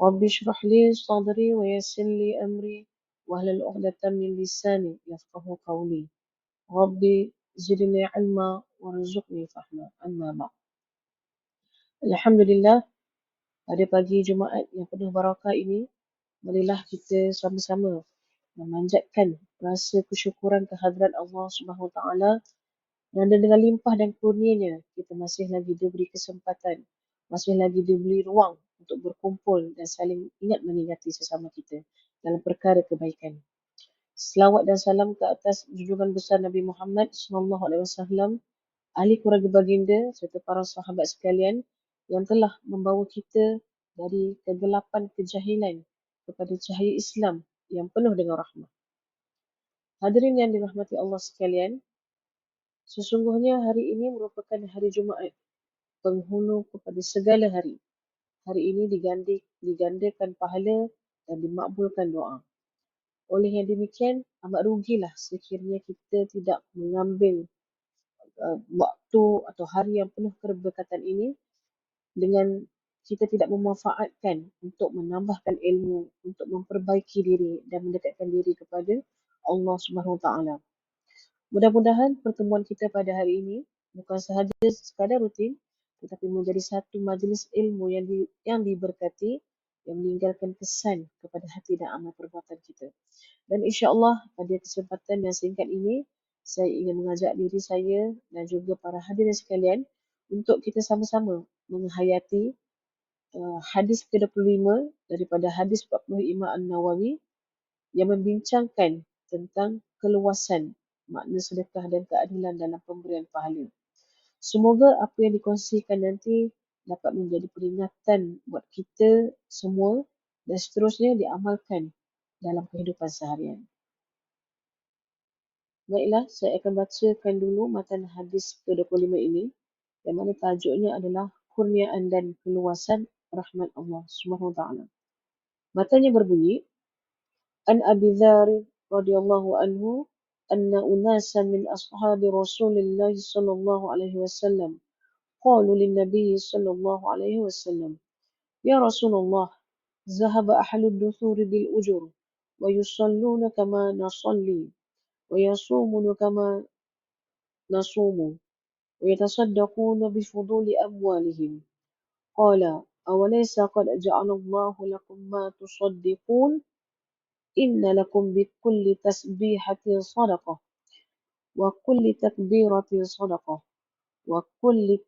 رب اشرح لي صدري ويسر لي أمري واهلل عقدة من لساني يفقه قولي ربي زدني علما وارزقني فهما أما بعد Alhamdulillah pada pagi Jumaat yang penuh barakah ini marilah kita sama-sama memanjatkan rasa kesyukuran kehadrat Allah Subhanahu Wa Taala dan dengan limpah dan kurnianya kita masih lagi diberi kesempatan masih lagi diberi ruang untuk berkumpul dan saling ingat mengingati sesama kita dalam perkara kebaikan. Selawat dan salam ke atas junjungan besar Nabi Muhammad sallallahu alaihi wasallam, ahli keluarga baginda serta para sahabat sekalian yang telah membawa kita dari kegelapan kejahilan kepada cahaya Islam yang penuh dengan rahmat. Hadirin yang dirahmati Allah sekalian, sesungguhnya hari ini merupakan hari Jumaat, penghulu kepada segala hari. Hari ini digandi, digandakan pahala dan dimakbulkan doa. Oleh yang demikian, amat rugilah sekiranya kita tidak mengambil uh, waktu atau hari yang penuh keberkatan ini dengan kita tidak memanfaatkan untuk menambahkan ilmu, untuk memperbaiki diri dan mendekatkan diri kepada Allah Subhanahu Taala. Mudah-mudahan pertemuan kita pada hari ini bukan sahaja sekadar rutin, tetapi menjadi satu majlis ilmu yang di, yang diberkati yang meninggalkan kesan kepada hati dan amal perbuatan kita. Dan insya-Allah pada kesempatan yang singkat ini saya ingin mengajak diri saya dan juga para hadirin sekalian untuk kita sama-sama menghayati uh, hadis ke-25 daripada hadis 40 Imam An-Nawawi yang membincangkan tentang keluasan makna sedekah dan keadilan dalam pemberian pahala. Semoga apa yang dikongsikan nanti dapat menjadi peringatan buat kita semua dan seterusnya diamalkan dalam kehidupan seharian. Baiklah, saya akan bacakan dulu matan hadis ke-25 ini yang mana tajuknya adalah kurniaan dan keluasan rahmat Allah Subhanahu taala. Matanya berbunyi An Abi radhiyallahu anhu أن أناسا من أصحاب رسول الله صلى الله عليه وسلم قالوا للنبي صلى الله عليه وسلم يا رسول الله ذهب أهل الدثور بالأجور ويصلون كما نصلي ويصومون كما نصوم ويتصدقون بفضول أموالهم. قال أوليس قد جعل الله لكم ما تصدقون إن لكم بكل تسبيحة صدقة وكل تكبيرة صدقة وكل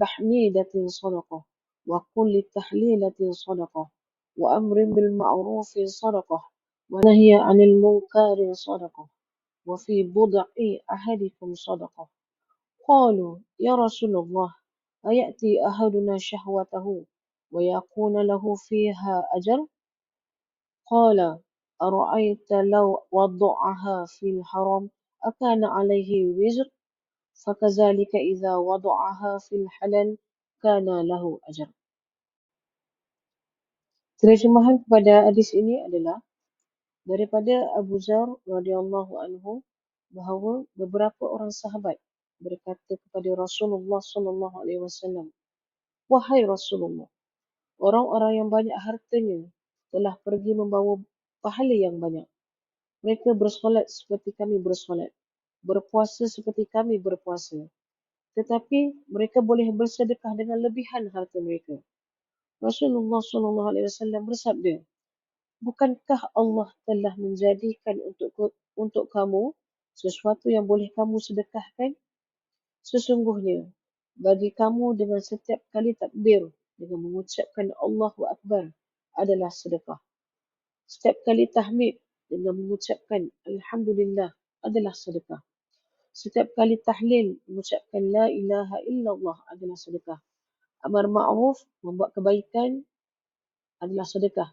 تحميدة صدقة وكل تحليلة صدقة وأمر بالمعروف صدقة ونهي عن المنكر صدقة وفي بضع أحدكم صدقة قالوا يا رسول الله أيأتي أحدنا شهوته ويكون له فيها أجر؟ قال أرأيت لو وضعها في الحرام أكان عليه وزر فكذلك إذا وضعها في الحلال كان له أجر Terjemahan kepada hadis ini adalah daripada Abu Zar radhiyallahu anhu bahawa beberapa orang sahabat berkata kepada Rasulullah sallallahu alaihi wasallam Wahai Rasulullah orang-orang yang banyak hartanya telah pergi membawa pahala yang banyak. Mereka bersolat seperti kami bersolat. Berpuasa seperti kami berpuasa. Tetapi mereka boleh bersedekah dengan lebihan harta mereka. Rasulullah SAW bersabda, Bukankah Allah telah menjadikan untuk untuk kamu sesuatu yang boleh kamu sedekahkan? Sesungguhnya, bagi kamu dengan setiap kali takbir dengan mengucapkan Allahu Akbar adalah sedekah. Setiap kali tahmid dengan mengucapkan Alhamdulillah adalah sedekah. Setiap kali tahlil mengucapkan La ilaha illallah adalah sedekah. Amar ma'ruf membuat kebaikan adalah sedekah.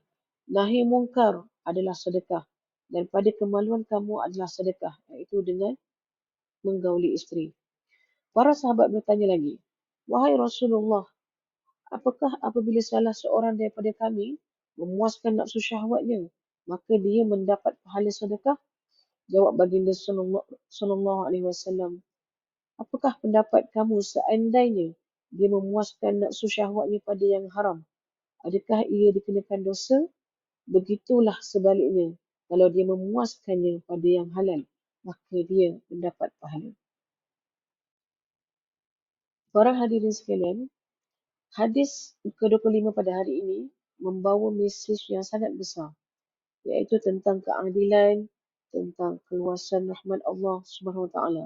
Nahi mungkar adalah sedekah. Dan pada kemaluan kamu adalah sedekah. Iaitu dengan menggauli isteri. Para sahabat bertanya lagi, Wahai Rasulullah, apakah apabila salah seorang daripada kami memuaskan nafsu syahwatnya, maka dia mendapat pahala sedekah? Jawab baginda sallallahu alaihi wasallam, apakah pendapat kamu seandainya dia memuaskan nafsu syahwatnya pada yang haram? Adakah ia dikenakan dosa? Begitulah sebaliknya, kalau dia memuaskannya pada yang halal, maka dia mendapat pahala. Para hadirin sekalian, hadis ke-25 pada hari ini membawa mesej yang sangat besar iaitu tentang keadilan, tentang keluasan rahmat Allah Subhanahu Wa Taala.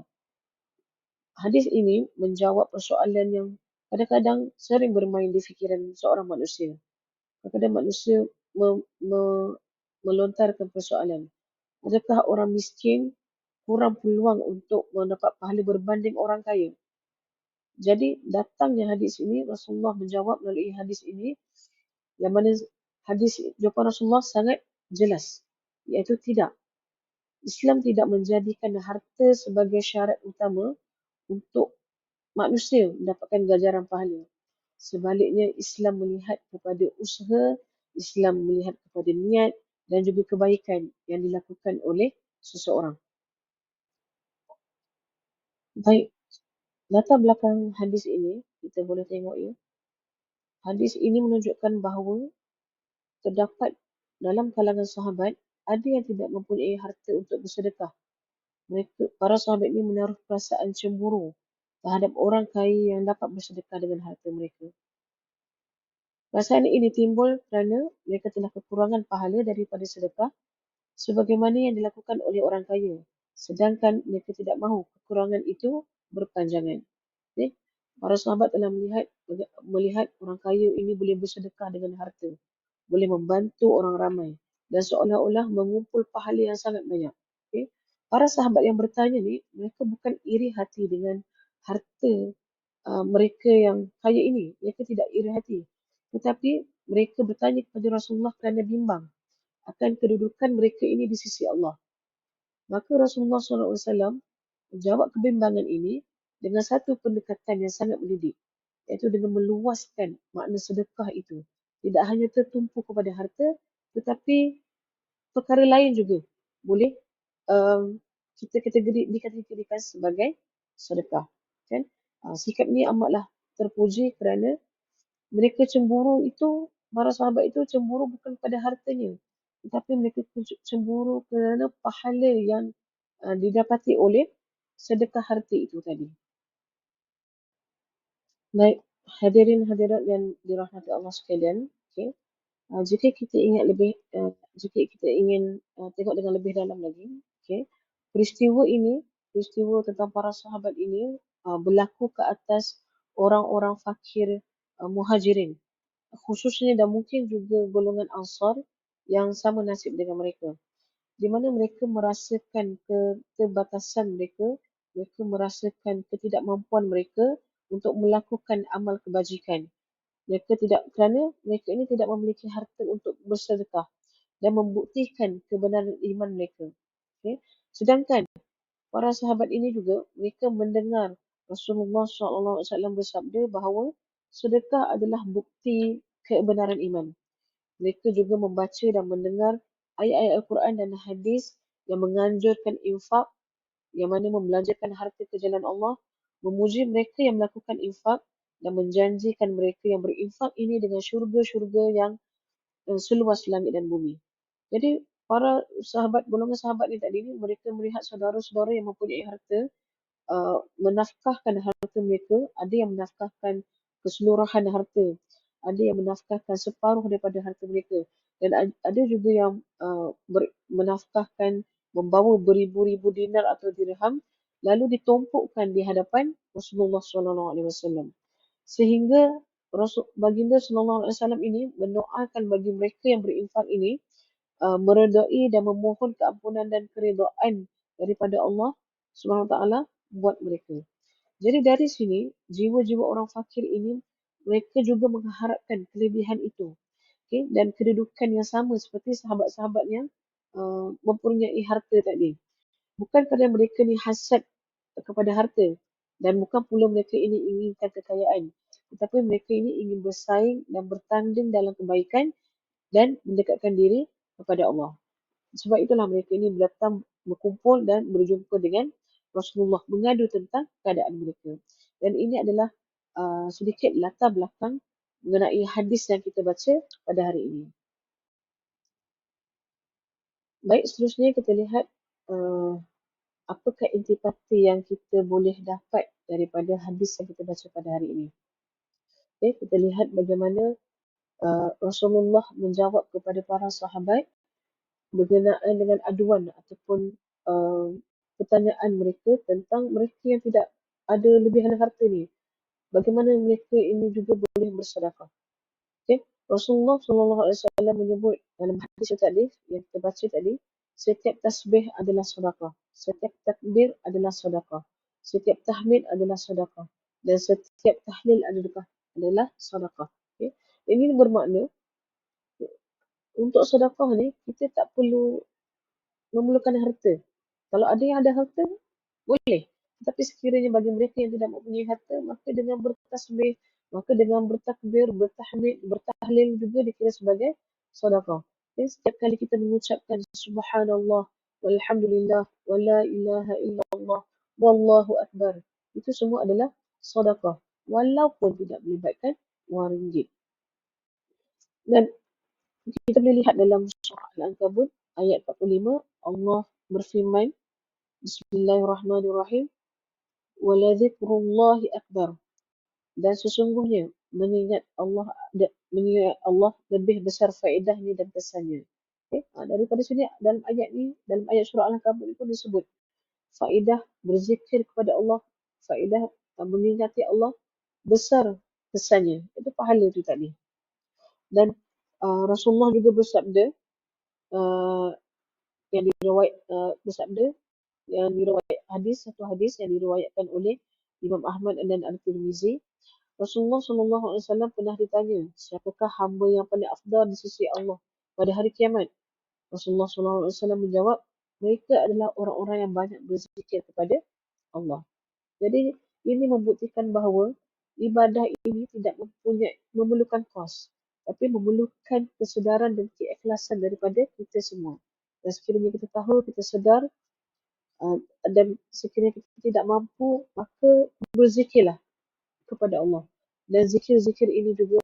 Hadis ini menjawab persoalan yang kadang-kadang sering bermain di fikiran seorang manusia. Kadang-kadang manusia me, me, melontarkan persoalan. Adakah orang miskin kurang peluang untuk mendapat pahala berbanding orang kaya? Jadi datangnya hadis ini Rasulullah menjawab melalui hadis ini yang mana hadis jawapan Rasulullah sangat jelas iaitu tidak. Islam tidak menjadikan harta sebagai syarat utama untuk manusia mendapatkan ganjaran pahala. Sebaliknya Islam melihat kepada usaha, Islam melihat kepada niat dan juga kebaikan yang dilakukan oleh seseorang. Baik, latar belakang hadis ini kita boleh tengok ya. Hadis ini menunjukkan bahawa terdapat dalam kalangan sahabat ada yang tidak mempunyai harta untuk bersedekah. Mereka, para sahabat ini menaruh perasaan cemburu terhadap orang kaya yang dapat bersedekah dengan harta mereka. Perasaan ini timbul kerana mereka telah kekurangan pahala daripada sedekah sebagaimana yang dilakukan oleh orang kaya. Sedangkan mereka tidak mahu kekurangan itu berpanjangan. Okay. Para sahabat telah melihat melihat orang kaya ini boleh bersedekah dengan harta, boleh membantu orang ramai dan seolah-olah mengumpul pahala yang sangat banyak. Okay. Para sahabat yang bertanya ni, mereka bukan iri hati dengan harta uh, mereka yang kaya ini. Mereka tidak iri hati. Tetapi mereka bertanya kepada Rasulullah kerana bimbang akan kedudukan mereka ini di sisi Allah. Maka Rasulullah SAW menjawab kebimbangan ini dengan satu pendekatan yang sangat mendidik, iaitu dengan meluaskan makna sedekah itu. Tidak hanya tertumpu kepada harta, tetapi perkara lain juga boleh um, kita kategori dikategorikan sebagai sedekah. Kan? Uh, sikap ni amatlah terpuji kerana mereka cemburu itu, para sahabat itu cemburu bukan pada hartanya, tetapi mereka cemburu kerana pahala yang uh, didapati oleh sedekah harta itu tadi. Baik, hadirin hadirat yang dirahmati Allah sekalian, okay. uh, jika kita ingat lebih, uh, jika kita ingin uh, tengok dengan lebih dalam lagi, okay, peristiwa ini, peristiwa tentang para sahabat ini uh, berlaku ke atas orang-orang fakir uh, muhajirin, khususnya dan mungkin juga golongan ansar yang sama nasib dengan mereka. Di mana mereka merasakan keterbatasan mereka, mereka merasakan ketidakmampuan mereka untuk melakukan amal kebajikan. Mereka tidak kerana mereka ini tidak memiliki harta untuk bersedekah dan membuktikan kebenaran iman mereka. Okay. Sedangkan para sahabat ini juga mereka mendengar Rasulullah SAW bersabda bahawa sedekah adalah bukti kebenaran iman. Mereka juga membaca dan mendengar ayat-ayat Al-Quran dan hadis yang menganjurkan infak yang mana membelanjakan harta ke jalan Allah memuji mereka yang melakukan infak dan menjanjikan mereka yang berinfak ini dengan syurga-syurga yang uh, seluas langit dan bumi. Jadi para sahabat, golongan sahabat ni tadi ni mereka melihat saudara-saudara yang mempunyai harta uh, menafkahkan harta mereka, ada yang menafkahkan keseluruhan harta, ada yang menafkahkan separuh daripada harta mereka dan ada juga yang uh, ber, menafkahkan membawa beribu-ribu dinar atau dirham lalu ditumpukkan di hadapan Rasulullah sallallahu alaihi wasallam. Sehingga Rasul baginda sallallahu alaihi wasallam ini mendoakan bagi mereka yang berinfak ini uh, meredai dan memohon keampunan dan keridaan daripada Allah Subhanahu taala buat mereka. Jadi dari sini jiwa-jiwa orang fakir ini mereka juga mengharapkan kelebihan itu. okay, dan kedudukan yang sama seperti sahabat-sahabat yang uh, mempunyai harta tadi. Bukan kerana mereka ni hasad kepada harta dan bukan pula mereka ini inginkan kekayaan. Tetapi mereka ini ingin bersaing dan bertanding dalam kebaikan dan mendekatkan diri kepada Allah. Sebab itulah mereka ini datang berkumpul dan berjumpa dengan Rasulullah mengadu tentang keadaan mereka. Dan ini adalah uh, sedikit latar belakang mengenai hadis yang kita baca pada hari ini. Baik, seterusnya kita lihat uh, apakah intipati yang kita boleh dapat daripada hadis yang kita baca pada hari ini. Okay, kita lihat bagaimana uh, Rasulullah menjawab kepada para sahabat berkenaan dengan aduan ataupun uh, pertanyaan mereka tentang mereka yang tidak ada lebihan harta ni. Bagaimana mereka ini juga boleh bersedekah. Okay. Rasulullah SAW menyebut dalam hadis tadi yang kita baca tadi, setiap tasbih adalah sedekah, setiap takbir adalah sedekah, setiap tahmid adalah sedekah dan setiap tahlil adalah adalah sedekah. Okay. Ini bermakna untuk sedekah ni kita tak perlu memerlukan harta. Kalau ada yang ada harta, boleh. Tetapi sekiranya bagi mereka yang tidak mempunyai harta, maka dengan bertasbih, maka dengan bertakbir, bertahmid, bertahlil juga dikira sebagai sedekah. Okay? Setiap kali kita mengucapkan subhanallah, walhamdulillah, wa la ilaha illallah, wallahu akbar. Itu semua adalah sedekah. Walaupun tidak melibatkan wang ringgit. Dan kita boleh lihat dalam surah Al-Ankabut ayat 45 Allah berfirman Bismillahirrahmanirrahim Waladzikrullahi akbar dan sesungguhnya mengingat Allah mengingat Allah lebih besar faedahnya dan kesannya. Okay? Ha, daripada sini dalam ayat ni dalam ayat surah Al-Ankabut itu disebut faedah berzikir kepada Allah, faedah mengingati Allah besar kesannya. Itu pahala tu tadi. Dan uh, Rasulullah juga bersabda uh, yang diriwayat uh, bersabda yang diriwayat hadis satu hadis yang diriwayatkan oleh Imam Ahmad dan Al-Tirmizi Rasulullah sallallahu alaihi wasallam pernah ditanya siapakah hamba yang paling afdal di sisi Allah pada hari kiamat? Rasulullah sallallahu alaihi wasallam menjawab mereka adalah orang-orang yang banyak berzikir kepada Allah. Jadi ini membuktikan bahawa ibadah ini tidak mempunyai memerlukan kos tapi memerlukan kesedaran dan keikhlasan daripada kita semua. Dan sekiranya kita tahu, kita sedar uh, dan sekiranya kita tidak mampu, maka berzikirlah kepada Allah. Dan zikir-zikir ini juga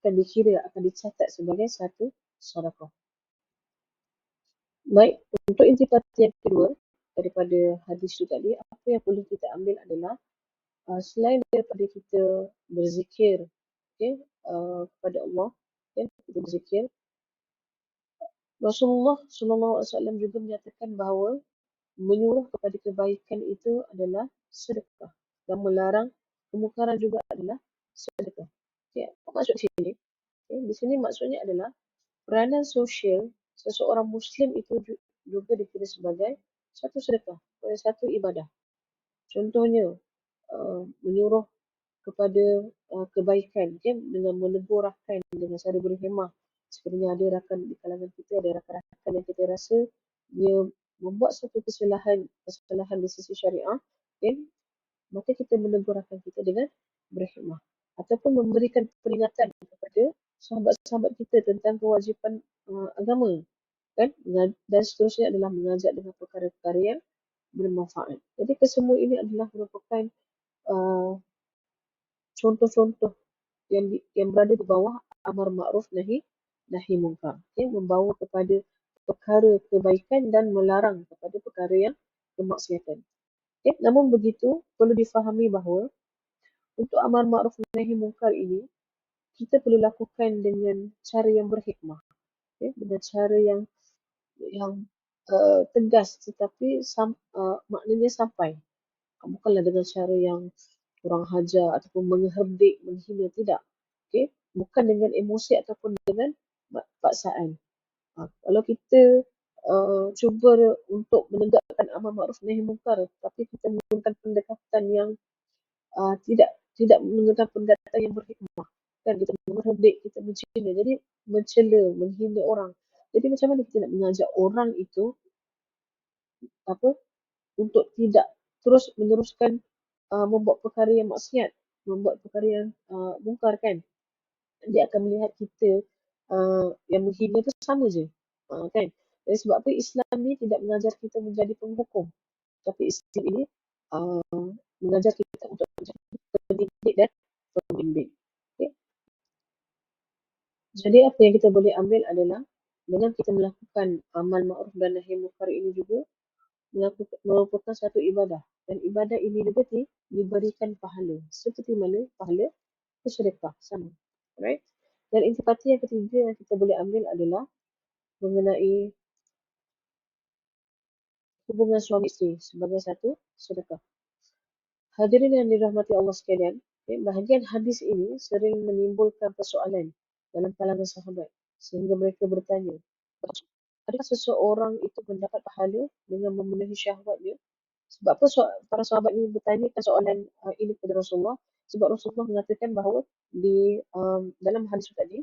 akan dikira, akan dicatat sebagai satu sadaqah. Baik, untuk intipati yang kedua daripada hadis itu tadi, apa yang boleh kita ambil adalah uh, selain daripada kita berzikir okay, uh, kepada Allah kita berzikir Rasulullah SAW juga menyatakan bahawa menyuruh kepada kebaikan itu adalah sedekah dan melarang kemungkaran juga adalah sedekah. Okay, apa maksud sini? Okay, di sini maksudnya adalah peranan sosial seseorang Muslim itu juga dikira sebagai satu sedekah, satu ibadah. Contohnya, uh, menyuruh kepada uh, kebaikan okay? dengan menegur rakan dengan cara berhemah sekiranya ada rakan di kalangan kita ada rakan-rakan yang kita rasa dia membuat satu kesalahan kesalahan di sisi syariah okay? Maka kita menegur rakan kita dengan berhemah ataupun memberikan peringatan kepada sahabat-sahabat kita tentang kewajipan uh, agama kan dan seterusnya adalah mengajak dengan perkara-perkara yang bermanfaat. Jadi kesemua ini adalah merupakan uh, contoh-contoh yang di, yang berada di bawah amar ma'ruf nahi nahi munkar okay? membawa kepada perkara kebaikan dan melarang kepada perkara yang kemaksiatan? Namun begitu perlu difahami bahawa untuk amar ma'ruf nahi munkar ini kita perlu lakukan dengan cara yang berhikmah okay? dengan cara yang yang uh, tegas tetapi sam, uh, maknanya sampai bukanlah dengan cara yang kurang hajar ataupun mengherdik, menghina, tidak. Okay? Bukan dengan emosi ataupun dengan paksaan. Ha, kalau kita uh, cuba untuk menegakkan amal ma'ruf nahi munkar tapi kita menggunakan pendekatan yang uh, tidak tidak menggunakan pendekatan yang berhikmah. kan kita menghardik, kita mencela. Jadi mencela, menghina orang. Jadi macam mana kita nak mengajak orang itu apa untuk tidak terus meneruskan uh, membuat perkara yang maksiat, membuat perkara yang uh, mungkar kan. Dia akan melihat kita uh, yang menghina itu sama je. Uh, kan? Jadi sebab apa? Islam ni tidak mengajar kita menjadi penghukum. Tapi Islam ini uh, mengajar kita untuk menjadi pendidik dan pembimbing. Okay? Jadi apa yang kita boleh ambil adalah dengan kita melakukan amal ma'ruf dan nahi munkar ini juga merupakan satu ibadah. Dan ibadah ini juga diberikan pahala. Seperti mana? Pahala bersedekah sama. Right dan intipati yang ketiga yang kita boleh ambil adalah mengenai hubungan suami isteri sebagai satu sedekah. Hadirin yang dirahmati Allah sekalian, okay, bahagian hadis ini sering menimbulkan persoalan dalam kalangan sahabat sehingga mereka bertanya, adakah seseorang itu mendapat pahala dengan memenuhi syahwatnya? Sebab apa para sahabat ini bertanyakan soalan uh, ini kepada Rasulullah? Sebab Rasulullah mengatakan bahawa di um, dalam hadis tadi,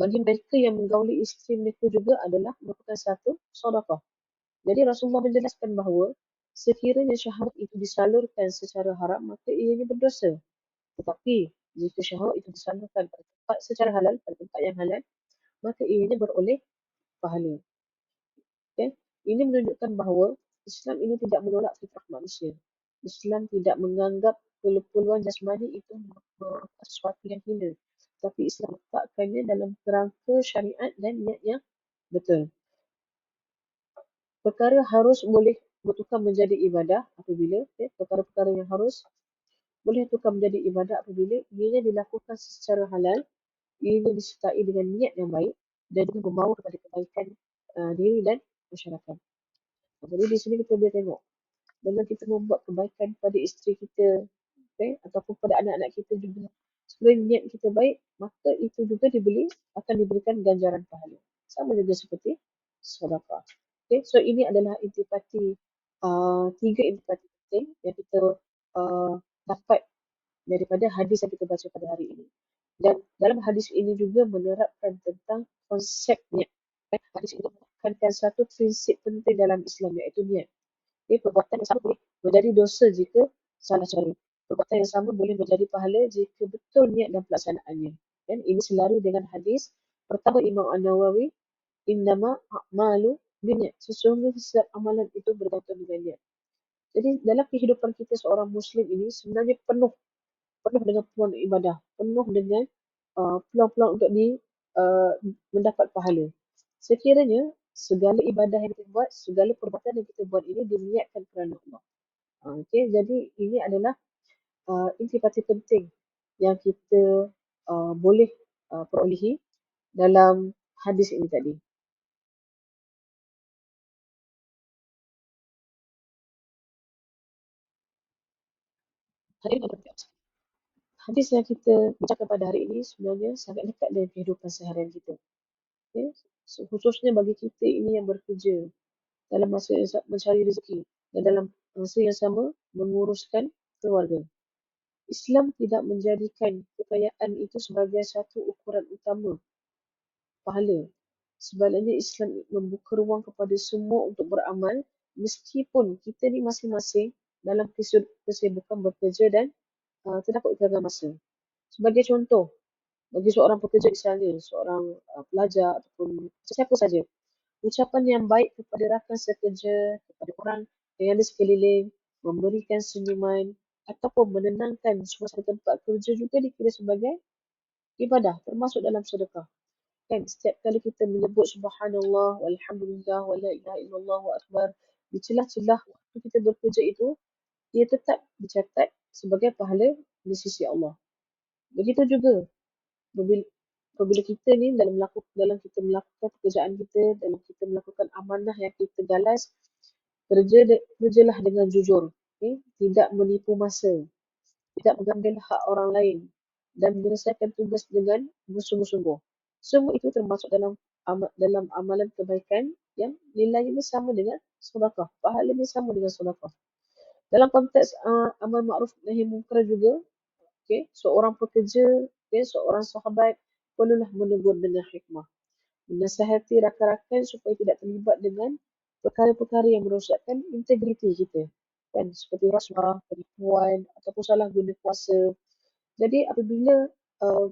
bagi mereka yang menggauli isteri mereka juga adalah merupakan satu sedekah. Jadi Rasulullah menjelaskan bahawa sekiranya syahwat itu disalurkan secara haram, maka ianya berdosa. Tetapi jika syahwat itu disalurkan pada tempat secara halal, pada tempat yang halal, maka ianya beroleh pahala. Okay? Ini menunjukkan bahawa Islam ini tidak menolak fitrah manusia. Islam tidak menganggap peluang jasmani itu merupakan sesuatu yang hina. Tapi Islam letakkannya dalam kerangka syariat dan niat yang betul perkara harus boleh bertukar menjadi ibadah apabila okay, perkara-perkara yang harus boleh tukar menjadi ibadah apabila ianya dilakukan secara halal, ianya disertai dengan niat yang baik dan juga membawa kepada kebaikan uh, diri dan masyarakat. Jadi di sini kita boleh tengok dengan kita membuat kebaikan pada isteri kita okay, ataupun pada anak-anak kita juga sebenarnya niat kita baik maka itu juga dibeli akan diberikan ganjaran pahala. Sama juga seperti sedekah. Okay, so ini adalah intipati uh, tiga intipati penting yang kita uh, dapat daripada hadis yang kita baca pada hari ini. Dan dalam hadis ini juga menerapkan tentang konsep niat. Okay, hadis ini menekankan satu prinsip penting dalam Islam iaitu niat. Okay, perbuatan yang sama boleh menjadi dosa jika salah cara. Perbuatan yang sama boleh menjadi pahala jika betul niat dan pelaksanaannya. Dan ini selari dengan hadis pertama Imam An-Nawawi, Innama a'malu niat. Sesungguhnya setiap amalan itu bergantung dengan niat. Jadi dalam kehidupan kita seorang Muslim ini sebenarnya penuh penuh dengan peluang ibadah, penuh dengan uh, peluang-peluang untuk di uh, mendapat pahala. Sekiranya segala ibadah yang kita buat, segala perbuatan yang kita buat ini diniatkan kerana Allah. Uh, okay, jadi ini adalah uh, intipati penting yang kita uh, boleh uh, perolehi dalam hadis ini tadi. Hadirin yang Hadis yang kita bincangkan pada hari ini sebenarnya sangat dekat dengan kehidupan seharian kita. Okay? So, khususnya bagi kita ini yang bekerja dalam masa yang mencari rezeki dan dalam masa yang sama menguruskan keluarga. Islam tidak menjadikan kekayaan itu sebagai satu ukuran utama pahala. Sebaliknya Islam membuka ruang kepada semua untuk beramal meskipun kita ni masing-masing dalam kesibukan bekerja dan uh, terdapat kekurangan masa. Sebagai contoh, bagi seorang pekerja misalnya, seorang uh, pelajar ataupun siapa saja, ucapan yang baik kepada rakan sekerja, kepada orang yang ada sekeliling, memberikan senyuman ataupun menenangkan suasana tempat kerja juga dikira sebagai ibadah, termasuk dalam sedekah. Kan, setiap kali kita menyebut subhanallah, walhamdulillah, wa la ilaha illallah, wa akbar, di celah-celah waktu kita bekerja itu, ia tetap dicatat sebagai pahala di sisi Allah. Begitu juga apabila kita ni dalam melakukan dalam kita melakukan pekerjaan kita, dalam kita melakukan amanah yang kita galas, kerja kerjalah dengan jujur, okay? tidak menipu masa, tidak mengambil hak orang lain dan menyelesaikan tugas dengan bersungguh-sungguh. Semua itu termasuk dalam dalam amalan kebaikan yang nilainya sama dengan sedekah, pahalanya sama dengan sedekah. Dalam konteks uh, amal ma'ruf nahi munkar juga, okay, seorang pekerja okay, seorang sahabat perlulah menegur dengan hikmah. Menasihati rakan-rakan supaya tidak terlibat dengan perkara-perkara yang merosakkan integriti kita. Kan? Seperti rasuah, penipuan ataupun salah guna kuasa. Jadi apabila uh,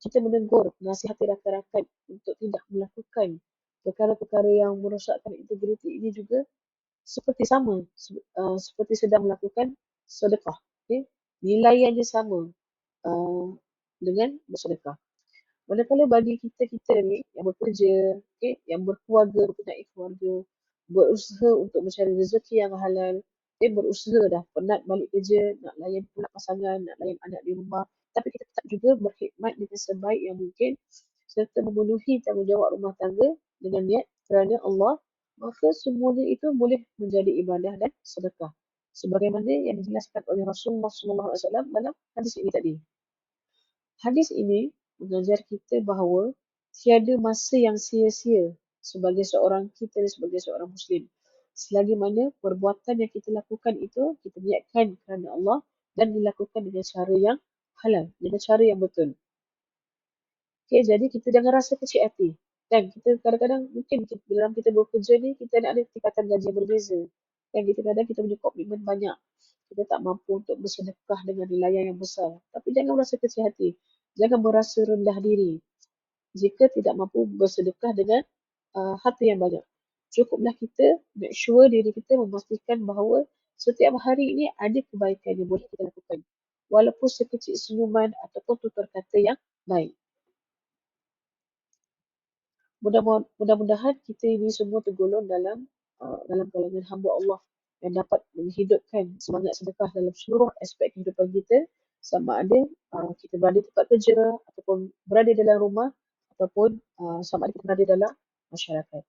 kita menegur, menasihati rakan-rakan untuk tidak melakukan perkara-perkara yang merosakkan integriti ini juga seperti sama, uh, seperti sedang melakukan sedekah. Okay? Nilaiannya sama uh, dengan bersedekah. Manakala bagi kita-kita ni yang bekerja, okay, yang berkeluarga, mempunyai keluarga, berusaha untuk mencari rezeki yang halal, okay, berusaha dah penat balik kerja, nak layan pula pasangan, nak layan anak di rumah, tapi kita tetap juga berkhidmat dengan sebaik yang mungkin serta memenuhi tanggungjawab rumah tangga dengan niat kerana Allah, maka semuanya itu boleh menjadi ibadah dan sedekah. Sebagaimana yang dijelaskan oleh Rasulullah SAW dalam hadis ini tadi. Hadis ini mengajar kita bahawa tiada masa yang sia-sia sebagai seorang kita sebagai seorang Muslim. Selagi mana perbuatan yang kita lakukan itu kita niatkan kerana Allah dan dilakukan dengan cara yang halal, dengan cara yang betul. Okay, jadi kita jangan rasa kecil hati. Dan kita kadang-kadang mungkin kita, dalam kita bekerja ni kita ada tingkatan gaji yang berbeza. Dan kita kadang kita punya komitmen banyak. Kita tak mampu untuk bersedekah dengan nilai yang besar. Tapi jangan rasa kecil hati. Jangan merasa rendah diri jika tidak mampu bersedekah dengan uh, harta yang banyak. Cukuplah kita make sure diri kita memastikan bahawa setiap hari ini ada kebaikan yang boleh kita lakukan. Walaupun sekecil senyuman ataupun tutur kata yang baik. Mudah-mudahan kita ini semua tergolong dalam uh, dalam kalangan hamba Allah yang dapat menghidupkan semangat sedekah dalam seluruh aspek kehidupan kita sama ada uh, kita berada tempat kerja ataupun berada dalam rumah ataupun uh, sama ada kita berada dalam masyarakat.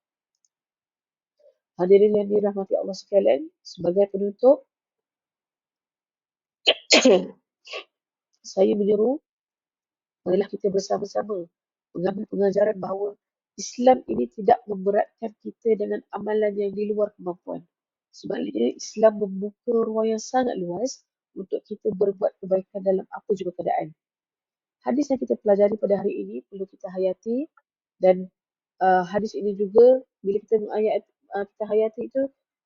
Hadirin yang dirahmati Allah sekalian, sebagai penutup, saya menyeru marilah kita bersama-sama mengambil pengajaran bahawa Islam ini tidak memberatkan kita dengan amalan yang di luar kemampuan. Sebaliknya, Islam membuka ruang yang sangat luas untuk kita berbuat kebaikan dalam apa juga keadaan. Hadis yang kita pelajari pada hari ini perlu kita hayati dan uh, hadis ini juga bila kita ayat uh, kita hayati itu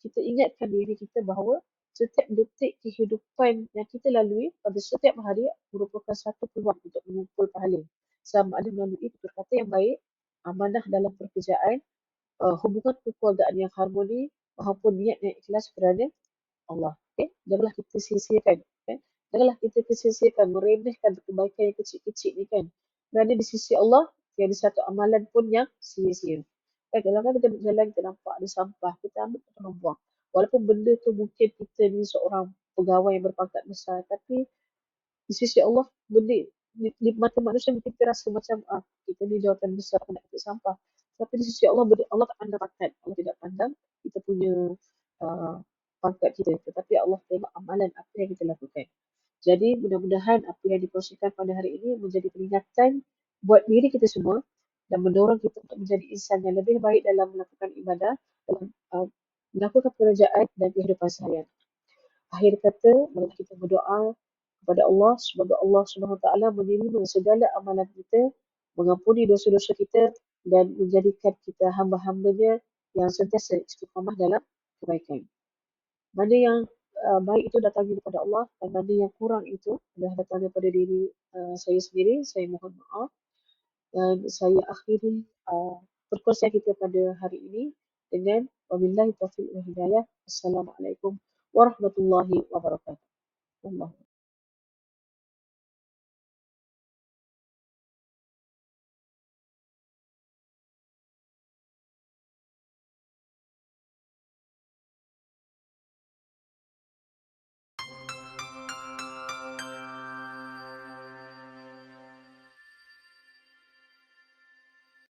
kita ingatkan diri kita bahawa setiap detik kehidupan yang kita lalui pada setiap hari merupakan satu peluang untuk mengumpul pahala. Sama ada melalui tutur kata yang baik, amanah dalam pekerjaan, uh, hubungan kekeluargaan yang harmoni maupun niat yang ikhlas kerana Allah. Okay? Janganlah kita sia-siakan. Okay? Janganlah kita sia-siakan, meremehkan kebaikan yang kecil-kecil ni kan. Kerana di sisi Allah, tiada satu amalan pun yang sia-sia. Okay? Kalau kan kita berjalan, kita nampak ada sampah, kita ambil, kita buang. Walaupun benda tu mungkin kita ni seorang pegawai yang berpangkat besar, tapi di sisi Allah, benda di, di mata manusia mungkin kita rasa macam ah, kita ni jawatan besar nak ambil sampah. Tapi di sisi Allah, Allah tak pandang pangkat. Allah tidak pandang kita punya uh, pangkat kita. Tetapi Allah tengok amalan apa yang kita lakukan. Jadi mudah-mudahan apa yang dikongsikan pada hari ini menjadi peringatan buat diri kita semua dan mendorong kita untuk menjadi insan yang lebih baik dalam melakukan ibadah, dalam uh, melakukan pekerjaan dan kehidupan seharian. Akhir kata, mari kita berdoa kepada Allah semoga Allah Subhanahu taala menerima segala amalan kita, mengampuni dosa-dosa kita dan menjadikan kita hamba-hambanya yang sentiasa istiqamah dalam kebaikan mana yang uh, baik itu datang daripada Allah dan mana yang kurang itu adalah datang daripada diri uh, saya sendiri. Saya mohon maaf dan saya akhiri uh, perkongsian kita pada hari ini dengan wabillahi taufiq wa hidayah. Assalamualaikum warahmatullahi wabarakatuh.